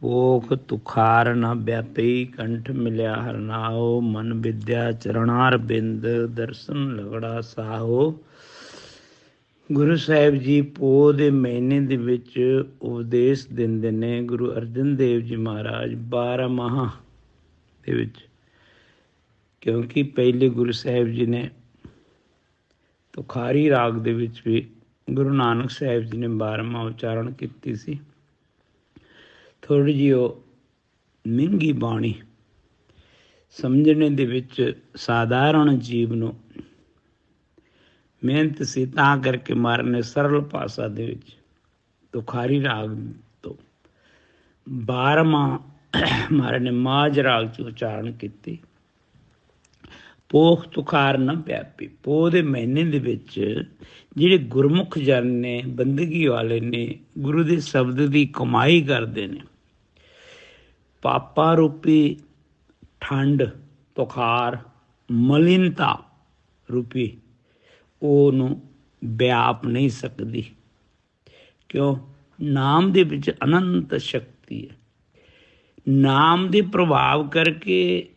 ਪੋਖ ਤੁਖਾਰ ਨ ਵਿਆਪੀ ਕੰਠ ਮਿਲਿਆ ਹਰਨਾਓ ਮਨ ਵਿਦਿਆ ਚਰਣਾਰ ਬਿੰਦ, ਦਰਸ਼ਨ ਲਗੜਾ ਸਾਹੋ। ਗੁਰੂ ਸਾਹਿਬ ਜੀ ਪੋਹ ਦੇ ਮਹੀਨੇ ਦੇ ਵਿੱਚ ਉਪਦੇਸ਼ ਦਿੰਦੇ ਨੇ ਗੁਰੂ ਅਰਜਨ ਦੇਵ ਜੀ ਮਹਾਰਾਜ 12 ਮਾਹ ਦੇ ਵਿੱਚ। ਕਿਉਂਕਿ ਪਹਿਲੇ ਗੁਰੂ ਸਾਹਿਬ ਜੀ ਨੇ ਤੁਖਾਰੀ ਰਾਗ ਦੇ ਵਿੱਚ ਵੀ ਗੁਰੂ ਨਾਨਕ ਸਾਹਿਬ ਜੀ ਨੇ 12ਵਾਂ ਉਚਾਰਨ ਕੀਤੀ ਸੀ। ਥੋੜੀ ਜਿਹੀ ਉਹ ਮਹਿੰਗੀ ਬਾਣੀ ਸਮਝਣੇ ਦੇ ਵਿੱਚ ਸਾਧਾਰਨ ਜੀਵ ਨੂੰ ਮਿਹਨਤ ਸੀ ਤਾਂ ਕਰਕੇ ਮਾਰਨੇ ਸਰਲ ਪਾਸਾ ਦੇ ਵਿੱਚ ਤੁਖਾਰੀ ਰਾਗ ਤੋਂ 12ਵਾਂ ਮਾਰੇ ਨੇ ਮਾਜ ਰਾਗ ਚ ਉਚਾਰਨ ਕੀਤੀ। ਪੋਖ ਤੁਖਾਰ ਨਾ ਪਿਆਪੀ। ਪੋਹ ਦੇ ਮਹੀਨੇ ਦੇ ਵਿੱਚ ਜਿਹੜੇ ਗੁਰਮੁਖ ਜਨ ਨੇ, ਬੰਦਗੀ ਵਾਲੇ ਨੇ, ਗੁਰੂ ਦੇ ਸ਼ਬਦ ਦੀ ਕਮਾਈ ਕਰਦੇ ਨੇ ਪਾਪਾ ਰੂਪੀ ਠੰਡ, ਤੁਖਾਰ, ਮਲਿਨਤਾ ਰੂਪੀ ਉਹਨੂੰ ਵਿਆਪ ਨਹੀਂ ਸਕਦੀ। ਕਿਉਂ? ਨਾਮ ਦੇ ਵਿੱਚ ਅਨੰਤ ਸ਼ਕਤੀ ਹੈ। ਨਾਮ ਦੇ ਪ੍ਰਭਾਵ ਕਰਕੇ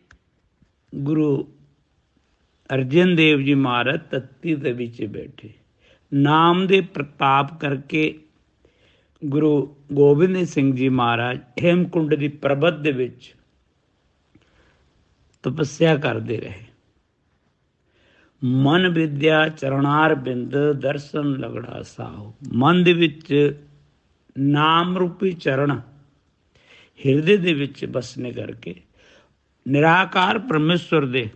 ਗੁਰੂ ਅਰਜਨ ਦੇਵ ਜੀ ਮਹਾਰਾਜ ਤੱਤੀ ਦੇ ਵਿੱਚ ਬੈਠੇ। ਨਾਮ ਦੇ ਪ੍ਰਤਾਪ ਕਰਕੇ ਗੁਰੂ ਗੋਬਿੰਦ ਸਿੰਘ ਜੀ ਮਹਾਰਾਜ ਹੇਮਕੁੰਡ ਦੀ ਪਰਬਤ ਦੇ ਵਿੱਚ ਤਪੱਸਿਆ ਕਰਦੇ ਰਹੇ। ਮਨ ਵਿਦਿਆ ਚਰਨਾਰ ਬਿੰਦ, ਦਰਸ਼ਨ ਲਗੜਾ ਸਾਹੋ। ਮਨ ਦੇ ਵਿੱਚ ਨਾਮ ਰੂਪੀ ਚਰਨ ਹਿਰਦੇ ਦੇ ਵਿੱਚ ਬਸਨੇ ਕਰਕੇ, ਨਿਰਾਕਾਰ ਪਰਮੇਸ਼ਵਰ ਦੇ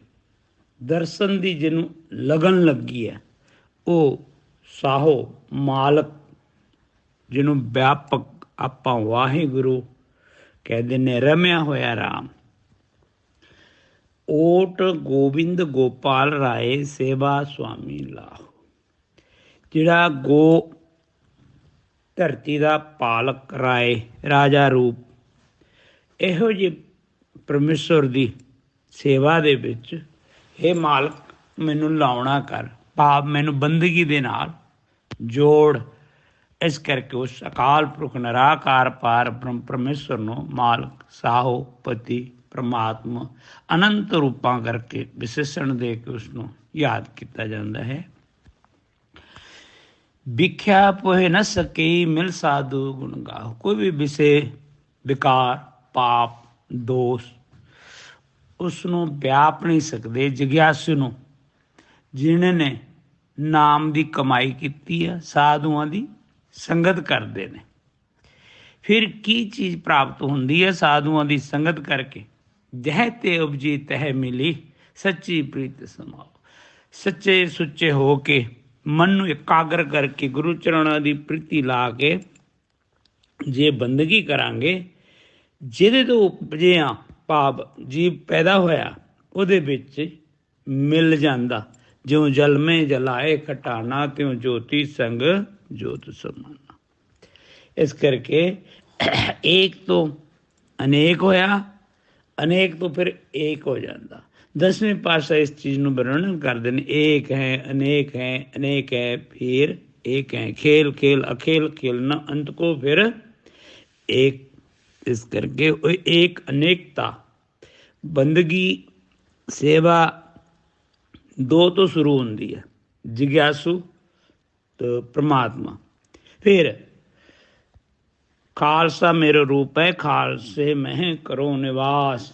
ਦਰਸ਼ਨ ਦੀ ਜਿਹਨੂੰ ਲਗਨ ਲੱਗੀ ਹੈ, ਉਹ ਸਾਹੋ ਮਾਲਕ ਜਿਹਨੂੰ ਵਿਆਪਕ ਆਪਾਂ ਵਾਹਿਗੁਰੂ ਕਹਿੰਦੇ ਨੇ, ਰਮਿਆ ਹੋਇਆ ਰਾਮ। ਓਟ ਗੋਬਿੰਦ ਗੋਪਾਲ ਰਾਏ ਸੇਵਾ ਸੁਆਮੀ ਲਾਹ। ਜਿਹੜਾ ਗੋ ਧਰਤੀ ਦਾ ਪਾਲਕ ਰਾਏ, ਰਾਜਾ ਰੂਪ, ਇਹੋ ਜਿਹੇ ਪਰਮੇਸ਼ਵਰ ਦੀ ਸੇਵਾ ਦੇ ਵਿੱਚ ਇਹ ਮਾਲਕ, ਮੈਨੂੰ ਲਾਉਣਾ ਕਰ। ਭਾਵ ਮੈਨੂੰ ਬੰਦਗੀ ਦੇ ਨਾਲ ਜੋੜ ਇਸ ਕਰਕੇ ਉਸ ਅਕਾਲ ਪੁਰਖ ਨਿਰਾਕਾਰ ਪਾਰ ਬ੍ਰਹਮ ਪਰਮੇਸ਼ਰ ਨੂੰ ਮਾਲਕ ਸਾਹੋ ਪਤੀ ਪ੍ਰਮਾਤਮਾ, ਅਨੰਤ ਰੂਪਾਂ ਕਰਕੇ ਵਿਸ਼ੇਸ਼ਣ ਦੇ ਕੇ ਉਸ ਨੂੰ ਯਾਦ ਕੀਤਾ ਜਾਂਦਾ ਹੈ। ਵਿਖਿਆ ਪੋਹਿ ਨ ਸਕੇ, ਮਿਲ ਸਾਧੂ ਗੁਣ ਗਾਓ ਕੋਈ ਵੀ ਵਿਸੇ, ਵਿਕਾਰ, ਪਾਪ, ਦੋਸ਼ ਉਸ ਨੂੰ ਵਿਆਪ ਨਹੀਂ ਸਕਦੇ, ਜਿਗਿਆਸੂ ਨੂੰ, ਜਿਨ੍ਹਾਂ ਨੇ ਨਾਮ ਦੀ ਕਮਾਈ ਕੀਤੀ ਹੈ, ਸਾਧੂਆਂ ਦੀ ਸੰਗਤ ਕਰਦੇ ਨੇ। ਫਿਰ ਕੀ ਚੀਜ਼ ਪ੍ਰਾਪਤ ਹੁੰਦੀ ਹੈ ਸਾਧੂਆਂ ਦੀ ਸੰਗਤ ਕਰਕੇ? ਜਹ ਤੇ ਉਪਜੀ ਤਹ ਮਿਲੀ, ਸੱਚੀ ਪ੍ਰੀਤ ਸਮਾਓ। ਸੱਚੇ ਸੁੱਚੇ ਹੋ ਕੇ ਮਨ ਨੂੰ ਇਕਾਗਰ ਕਰਕੇ ਗੁਰੂ ਚਰਨਾਂ ਦੀ ਪ੍ਰੀਤੀ ਲਾ ਕੇ ਜੇ ਬੰਦਗੀ ਕਰਾਂਗੇ, ਜਿਹਦੇ ਤੋਂ ਉਪਜੇ ਆ ਭਾਵ ਜੀਵ ਪੈਦਾ ਹੋਇਆ, ਉਹਦੇ ਵਿੱਚ ਮਿਲ ਜਾਂਦਾ। ਜਿਉਂ ਜਲਮੇ ਜਲਾਏ ਘਟਾਣਾ ਤਿਉ ਜੋਤੀ ਸੰਗ ਜੋਤ ਸਮਾਨਾ। ਇਸ ਕਰਕੇ ਇੱਕ ਤੋਂ ਅਨੇਕ ਹੋਇਆ, ਅਨੇਕ ਤੋਂ ਫਿਰ ਏਕ ਹੋ ਜਾਂਦਾ। ਦਸਵੇਂ ਪਾਸ਼ਾ ਇਸ ਚੀਜ਼ ਨੂੰ ਵਰਣਨ ਕਰਦੇ ਨੇ, ਏਕ ਹੈ, ਅਨੇਕ ਹੈ ਅਨੇਕ ਹੈ, ਫਿਰ ਏਕ ਹੈ। ਖੇਲ ਖੇਲ, ਅਖੇਲ, ਖੇਲਣਾ ਅੰਤ ਕੋ ਫਿਰ ਏਕ। ਇਸ ਕਰਕੇ ਉਹ ਏਕ, ਅਨੇਕਤਾ, ਬੰਦਗੀ, ਸੇਵਾ, ਦੋ ਤੋਂ ਸ਼ੁਰੂ ਹੁੰਦੀ ਹੈ। ਜਿਗਿਆਸੂ ਤੇ ਪ੍ਰਮਾਤਮਾ। ਫਿਰ ਖਾਲਸਾ ਮੇਰਾ ਰੂਪ ਹੈ, ਖਾਲਸੇ ਮੈਂ ਕਰੋ ਨਿਵਾਸ।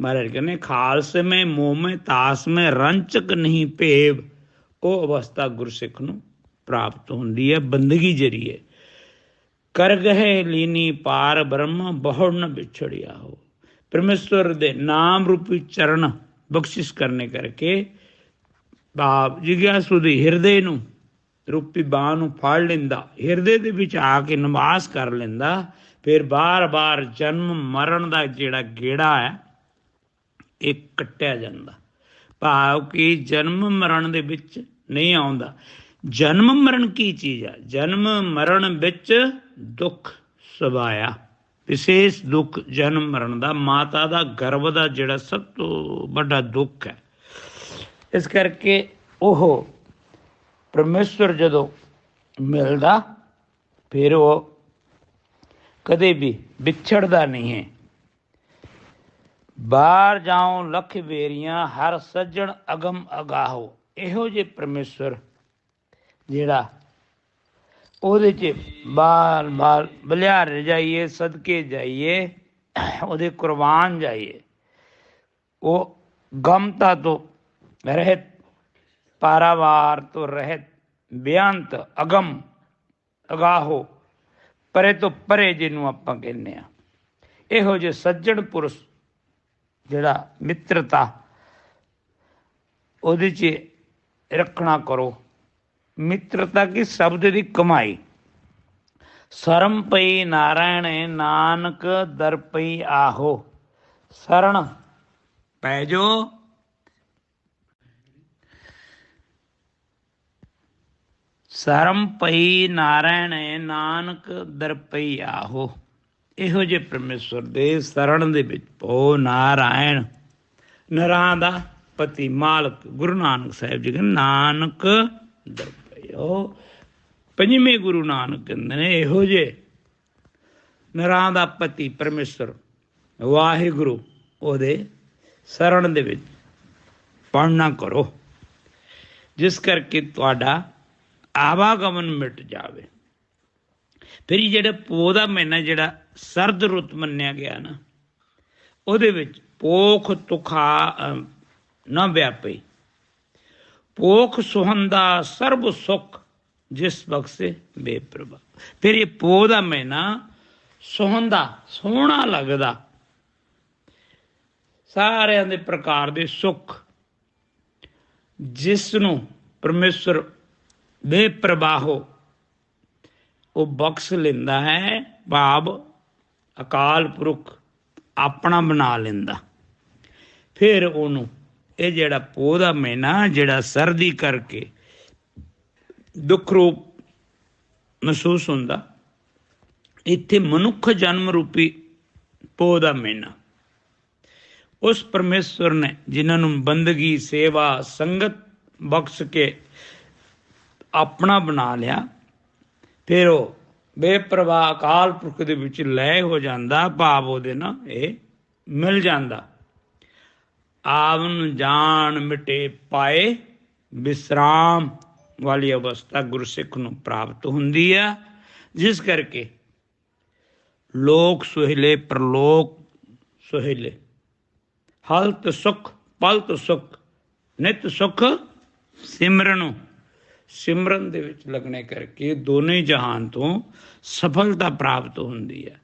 ਮਹਾਰਾਜ ਕਹਿੰਦੇ, ਖਾਲਸੇ ਮੈਂ ਮੋਹ ਮੈਂ, ਤਾਸ ਮੈਂ, ਰੰਚਕ ਨਹੀਂ ਭੇਵ। ਉਹ ਅਵਸਥਾ ਗੁਰਸਿੱਖ ਨੂੰ ਪ੍ਰਾਪਤ ਹੁੰਦੀ ਹੈ, ਬੰਦਗੀ ਜਰੀਏ ਕਰ ਗਏ ਲੀਨੀ ਪਾਰ ਬ੍ਰਹਮ, ਬਹੁੜ ਨ ਵਿਛੜਿਆ ਹੋ। ਪਰਮੇਸ਼ਵਰ ਦੇ ਨਾਮ ਰੂਪੀ ਚਰਨ ਬਖਸ਼ਿਸ਼ ਕਰਨੇ ਕਰਕੇ, ਬਾਪ ਜਿਗਿਆਸੂ ਦੇ ਹਿਰਦੇ ਨੂੰ ਰੂਪੀ ਬਾਹ ਨੂੰ ਫੜ ਲੈਂਦਾ, ਹਿਰਦੇ ਦੇ ਵਿੱਚ ਆ ਕੇ ਨਿਵਾਸ ਕਰ ਲੈਂਦਾ, ਫਿਰ ਬਾਰ-ਬਾਰ ਜਨਮ ਮਰਨ ਦਾ ਜਿਹੜਾ ਗੇੜਾ ਹੈ, ਇਹ ਕੱਟਿਆ ਜਾਂਦਾ। ਭਾਵ ਕਿ ਜਨਮ ਮਰਨ ਦੇ ਵਿੱਚ ਨਹੀਂ ਆਉਂਦਾ। ਜਨਮ ਮਰਨ ਕੀ ਚੀਜ਼ ਹੈ? ਜਨਮ ਮਰਨ ਵਿੱਚ ਦੁੱਖ ਸਵਾਇਆ। ਵਿਸ਼ੇਸ਼ ਦੁੱਖ ਜਨਮ ਮਰਨ ਦਾ, ਮਾਤਾ ਦਾ, ਗਰਭ ਦਾ ਜਿਹੜਾ ਸਭ ਤੋਂ ਵੱਡਾ ਦੁੱਖ ਹੈ। ਇਸ ਕਰਕੇ ਉਹ ਪਰਮੇਸ਼ਵਰ ਜਦੋਂ ਮਿਲਦਾ, ਫਿਰ ਉਹ ਕਦੇ ਵੀ ਵਿਛੜਦਾ ਨਹੀਂ ਹੈ। ਬਾਹਰ ਜਾਉ ਲਖ ਵੇਰੀਆਂ, ਹਰ ਸੱਜਣ ਅਗਮ ਅਗਾਹੋ। ਇਹੋ ਜੇ ਪਰਮੇਸ਼ਰ ਜਿਹੜਾ ਉਹਦੇ ਚ ਬਾਲ ਬਾਲ ਬਲਿਆਰ ਜਾਈਏ, ਸਦਕੇ ਜਾਈਏ, ਉਹਦੇ ਕੁਰਬਾਨ ਜਾਈਏ। ਉਹ ਗਮਤਾ ਤੋਂ ਰਹਿਤ ਪਾਰਾਵਾਰ ਤੋਂ ਰਹਿਤ ਬੇਅੰਤ ਅਗਮ ਅਗਾਹੋ ਪਰੇ ਤੋਂ ਪਰੇ ਜਿਹਨੂੰ ਆਪਾਂ ਕਹਿੰਦੇ ਆ ਇਹੋ ਜਿਹੇ ਸੱਜਣ ਪੁਰਸ਼ ਜਿਹੜਾ ਮਿੱਤਰਤਾ ਉਹਦੇ 'ਚ ਰੱਖਣਾ ਕਰੋ ਮਿੱਤਰਤਾ ਕੀ ਸ਼ਬਦ ਦੀ ਕਮਾਈ ਸਰਮ ਪਈ ਨਾਰਾਇਣ ਨਾਨਕ ਦਰ ਪਈ ਆਹੋ ਸਰਣ ਪੈ ਜੋ ਸਰਮ ਪਈ ਨਾਰਾਇਣ ਨਾਨਕ ਦਰਪਈ ਆਹੋ। ਇਹੋ ਜੇ ਪਰਮੇਸ਼ਵਰ ਦੇ ਸਰਣ ਦੇ ਵਿੱਚ ਪੋ ਨਾਰਾਇਣ। ਨਰਾਂ ਦਾ ਪਤੀ ਮਾਲਕ ਗੁਰੂ ਨਾਨਕ ਸਾਹਿਬ ਜੀ ਕਹਿੰਦੇ, ਨਾਨਕ ਦਰ ਪੰਜਵੇਂ ਗੁਰੂ ਨਾਨਕ ਕਹਿੰਦੇ ਨੇ ਇਹੋ ਜੇ ਨਰਾਂ ਦਾ ਪਤੀ ਪਰਮੇਸ਼ਵਰ ਵਾਹਿਗੁਰੂ, ਉਹਦੇ ਸਰਣ ਦੇ ਵਿੱਚ ਪੜਨਾ ਕਰੋ। ਜਿਸ ਕਰਕੇ ਤੁਹਾਡਾ ਆਵਾਗਮਨ ਮਿਟ ਜਾਵੇ। ਫਿਰ ਜਿਹੜਾ ਪੋਹ ਦਾ ਮਹੀਨਾ ਜਿਹੜਾ ਸਰਦ ਰੁੱਤ ਮੰਨਿਆ ਗਿਆ ਨਾ, ਉਹਦੇ ਵਿੱਚ ਪੋਖ ਤੁਖਾ ਨਾ ਵਿਆਪੇ। ਪੋਖ ਸੁਹੰਦਾ ਸਰਬ ਸੁਖ ਜਿਸ ਬਖਸ਼ੇ ਬੇਪਰਵਾ ਫਿਰ ਇਹ ਪੋਹ ਦਾ ਮਹੀਨਾ ਸੁਹੰਦਾ, ਸੋਹਣਾ ਲੱਗਦਾ। ਸਾਰਿਆਂ ਦੇ ਪ੍ਰਕਾਰ ਦੇ ਸੁੱਖ, ਜਿਸ ਨੂੰ ਪਰਮੇਸ਼ਰ ਬੇਪਰਵਾਹੋ ਉਹ ਬਖਸ਼ ਲੈਂਦਾ ਹੈ, ਭਾਵ ਅਕਾਲ ਪੁਰਖ ਆਪਣਾ ਬਣਾ ਲੈਂਦਾ। ਫਿਰ ਉਹਨੂੰ ਇਹ ਜਿਹੜਾ ਪੋਹ ਦਾ ਮਹੀਨਾ, ਜਿਹੜਾ ਸਰਦੀ ਕਰਕੇ ਦੁੱਖ ਰੂਪ ਮਹਿਸੂਸ ਹੁੰਦਾ, ਇੱਥੇ ਮਨੁੱਖ ਜਨਮ ਰੂਪੀ ਪੋਹ ਦਾ ਮਹੀਨਾ। ਉਸ ਪਰਮੇਸ਼ਵਰ ਨੇ ਜਿਨ੍ਹਾਂ ਨੂੰ ਬੰਦਗੀ, ਸੇਵਾ, ਸੰਗਤ ਬਖਸ਼ ਕੇ ਆਪਣਾ ਬਣਾ ਲਿਆ। ਫਿਰ ਉਹ ਬੇਪਰਵਾਹ ਅਕਾਲ ਪੁਰਖ ਦੇ ਵਿੱਚ ਲੈ ਹੋ ਜਾਂਦਾ, ਭਾਵ ਉਹਦੇ ਨਾਲ ਇਹ ਮਿਲ ਜਾਂਦਾ। ਆਵਨ ਜਾਣ ਮਿਟੇ ਪਾਏ ਵਿਸਰਾਮ ਵਾਲੀ ਅਵਸਥਾ ਗੁਰਸਿੱਖ ਨੂੰ ਪ੍ਰਾਪਤ ਹੁੰਦੀ ਹੈ ਜਿਸ ਕਰਕੇ ਲੋਕ ਸੁਹਲੇ, ਪ੍ਰਲੋਕ ਸੁਹਲੇ, ਹਲਤ ਸੁਖ, ਪਲਤ ਸੁਖ, ਨਿਤ ਸੁਖ ਸਿਮਰਨ ਸਿਮਰਨ ਦੇ ਵਿੱਚ ਲੱਗਣੇ ਕਰਕੇ ਦੋਨੇ ਜਹਾਨ ਤੋਂ ਸਫਲਤਾ ਪ੍ਰਾਪਤ ਹੁੰਦੀ ਹੈ।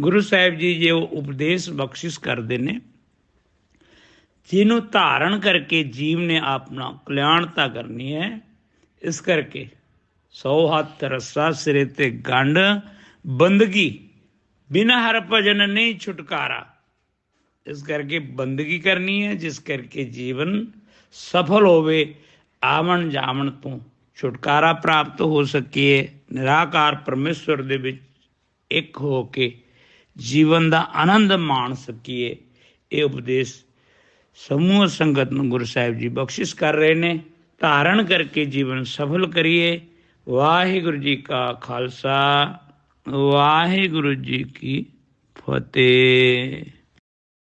ਗੁਰੂ ਸਾਹਿਬ ਜੀ ਜੇ ਉਹ ਉਪਦੇਸ਼ ਬਖਸ਼ਿਸ਼ ਕਰਦੇ ਨੇ, ਜਿਹਨੂੰ ਧਾਰਨ ਕਰਕੇ ਜੀਵ ਨੇ ਆਪਣਾ ਕਲਿਆਣਤਾ ਕਰਨੀ ਹੈ, ਇਸ ਕਰਕੇ ਸੌ ਹੱਥ ਰੱਸਾ ਸਿਰੇ ਤੇ ਗੰਢ, ਬੰਦਗੀ, ਬਿਨਾ ਹਰ ਭਜਨ ਨਹੀਂ ਛੁਟਕਾਰਾ, ਇਸ ਕਰਕੇ ਬੰਦਗੀ ਕਰਨੀ ਹੈ, ਜਿਸ ਕਰਕੇ ਜੀਵਨ ਸਫਲ ਹੋਵੇ ਆਵਣ ਜਾਵਣ ਤੋਂ ਛੁਟਕਾਰਾ ਪ੍ਰਾਪਤ ਹੋ ਸਕੀਏ, ਨਿਰਾਕਾਰ ਪਰਮੇਸ਼ਵਰ ਦੇ ਵਿੱਚ ਇੱਕ ਹੋ ਕੇ ਜੀਵਨ ਦਾ ਆਨੰਦ ਮਾਣ ਸਕੀਏ। ਇਹ ਉਪਦੇਸ਼ ਸਮੂਹ ਸੰਗਤ ਨੂੰ ਗੁਰੂ ਸਾਹਿਬ ਜੀ ਬਖਸ਼ਿਸ਼ ਕਰ ਰਹੇ ਨੇ। ਧਾਰਨ ਕਰਕੇ ਜੀਵਨ ਸਫਲ ਕਰੀਏ। ਵਾਹਿਗੁਰੂ ਜੀ ਕਾ ਖਾਲਸਾ, ਵਾਹਿਗੁਰੂ ਜੀ ਕੀ ਫਤਿਹ।